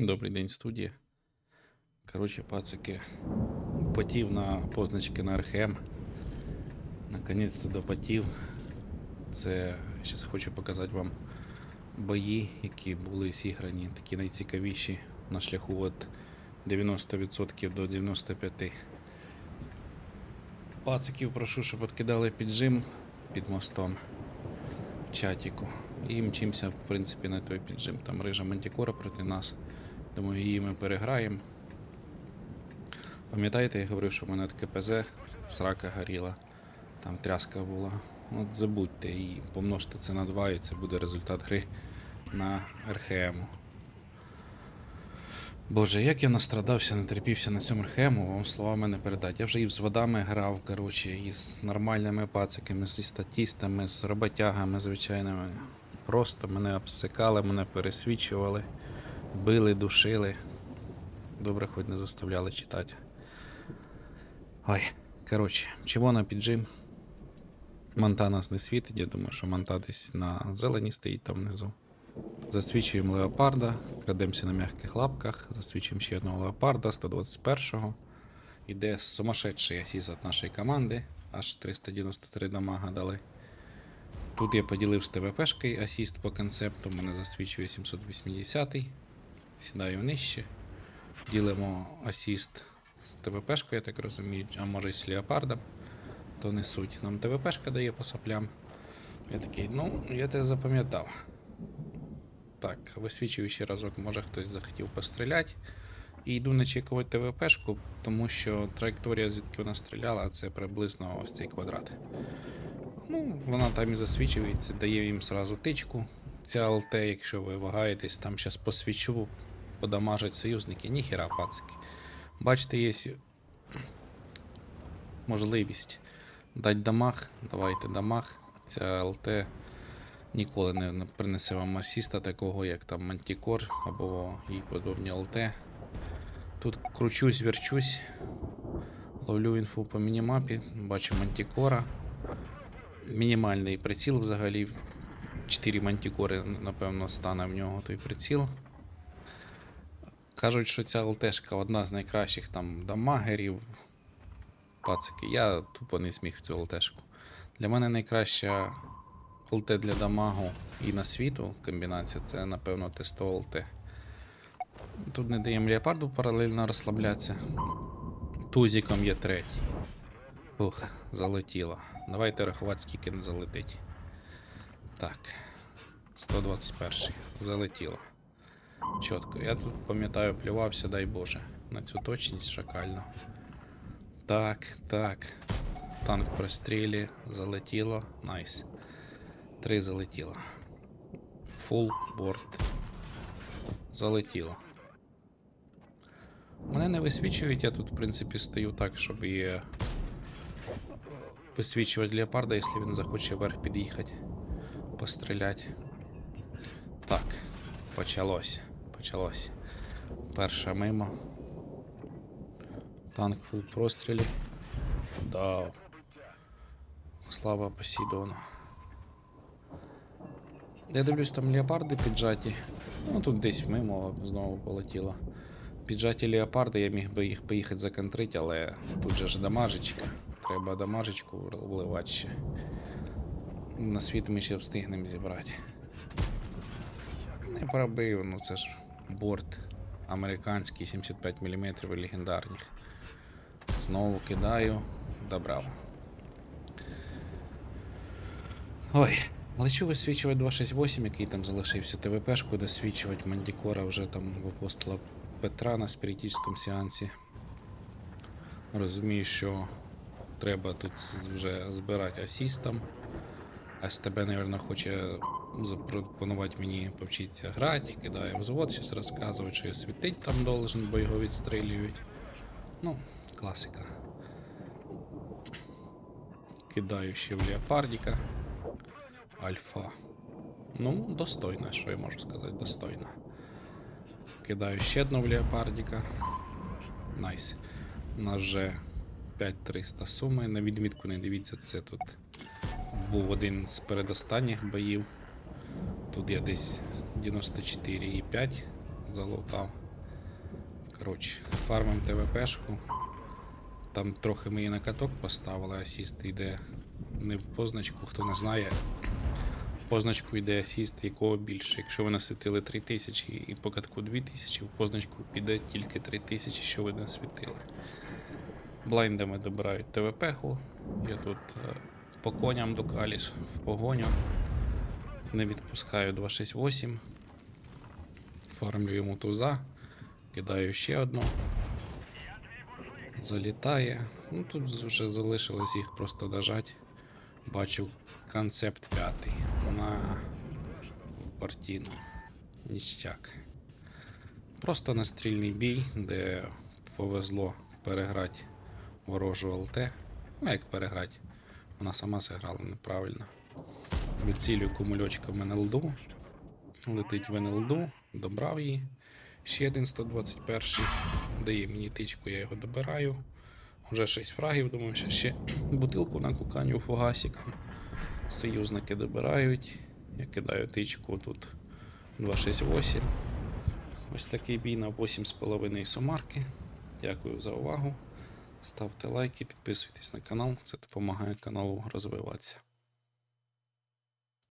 Добрий день, студія. Коротше, пацики, потів на позначки на РХМ. Наконець-то допотів. Це зараз хочу показати вам бої, які були зіграні, такі найцікавіші на шляху від 90% до 95%. Пациків прошу, щоб відкидали піджим під мостом в чатіку. І мчимося, в принципі, на той піджим. Там рижа мантікора проти нас. Думаю, її ми переграємо. Пам'ятаєте, я говорив, що в мене от КПЗ срака горіла, там тряска була. От забудьте і помножте це на 2, і це буде результат гри на РХМ. Боже, як я настрадався, натерпівся на цьому РХМу, вам словами не передати. Я вже і з водами грав, коротше, і з нормальними пациками, зі статістами, з роботягами звичайними. Просто мене обсикали, мене пересвічували, били, душили. Добре, хоч не заставляли читати. Ой, коротше, чого на піджим? Манта нас не світить, я думаю, що манта десь на зелені стоїть там внизу. Засвічуємо леопарда, крадемося на м'яких лапках, засвічуємо ще одного леопарда 121-го. Іде сумасшедший асіс від нашої команди, аж 393 дамага дали. Тут я поділив з ТВПшкою асіст по концепту, мене засвічує 780 Сідаю нижче. Ділимо асіст з ТВПшкою, я так розумію, а може і з леопардом, то не суть. Нам ТВПшка дає по саплям. Я такий, ну, я тебе запам'ятав. Так, висвічую ще разок, може хтось захотів постріляти. І йду начекувати ТВПшку, тому що траєкторія, звідки вона стріляла, це приблизно ось цей квадрат. Ну, вона там і засвічується, дає їм сразу тичку. Ця ЛТ, якщо ви вагаєтесь, там зараз посвічу, подамажать союзники. Ніхіра, пацики. Бачите, є можливість дати дамаг. Давайте дамаг. Ця ЛТ ніколи не, не принесе вам асіста такого, як там Мантікор або їй подобні ЛТ. Тут кручусь, верчусь. Ловлю інфу по мінімапі, бачу Мантікора. Мінімальний приціл взагалі. 4 мантікори, напевно, стане в нього той приціл. Кажуть, що ця ЛТшка одна з найкращих там дамагерів. Пацики, я тупо не зміг в цю ЛТшку. Для мене найкраща ЛТ для дамагу і на світу комбінація це, напевно, Т100 ЛТ. Тут не даємо леопарду паралельно розслаблятися. Тузіком є третій. Ух, залетіло. Давайте рахувати, скільки не залетить. Так. 121. Залетіло. Чітко. Я тут пам'ятаю, плювався, дай Боже. На цю точність шакально. Так, так. Танк прострілі. Залетіло. Найс. Три залетіло. Фул борт. Залетіло. Мене не висвічують, я тут, в принципі, стою так, щоб і е, висвічувати леопарда, якщо він захоче вверх під'їхати, постріляти. Так, почалось. Почалось. Перша мимо. Танк фул прострілі. Да. Слава Посейдону. Я дивлюсь, там леопарди піджаті. Ну тут десь мимо знову полетіло. Піджаті леопарди, я міг би їх поїхати законтрити, але тут же ж дамажечка. Треба дамажечку вливати ще. На світ ми ще встигнемо зібрати. Не пробив, ну це ж борт американський 75 мм легендарних. Знову кидаю, добрав. Ой, лечу висвічувати 268, який там залишився ТВПшку, досвічувати Мандікора вже там в апостола Петра на спіритічному сеансі. Розумію, що треба тут вже збирати асістом. СТБ, мабуть, хоче запропонувати мені повчитися грати, кидає взвод, щось розказує, що я світить там должен, бо його відстрілюють. Ну, класика. Кидаю ще в леопардіка. Альфа. Ну, достойна, що я можу сказати, достойна. Кидаю ще одну в леопардіка. Найс. У нас вже 5300 суми. На відмітку не дивіться, це тут був один з передостанніх боїв. Тут я десь 94,5 залутав. Коротше, фармим ТВПшку. Там трохи ми її на каток поставили, асіст йде не в позначку, хто не знає. В позначку йде асіст, якого більше. Якщо ви насвітили 3000 і по катку 2000, в позначку піде тільки 3000, що ви насвітили. Блайндами добирають ТВП-ху. Я тут е, по коням до каліс в погоню. Не відпускаю 268. Фармлю йому туза. Кидаю ще одну. Залітає. Ну тут вже залишилось їх просто дожать. Бачу концепт п'ятий на в партіну. Ніштяк. Просто настрільний бій, де повезло переграти ворожу ЛТ. Ну як переграти? Вона сама зіграла неправильно. Відцілюю кумульочками на лду. Летить в НЛДу, добрав її. Ще один 121 дає мені тичку, я його добираю. Уже 6 фрагів, думаю, що ще бутилку на куканю фугасиком. Союзники добирають. Я кидаю тичку тут 268. Ось такий бій на 8,5 сумарки. Дякую за увагу. Ставте лайки, підписуйтесь на канал, це допомагає каналу розвиватися.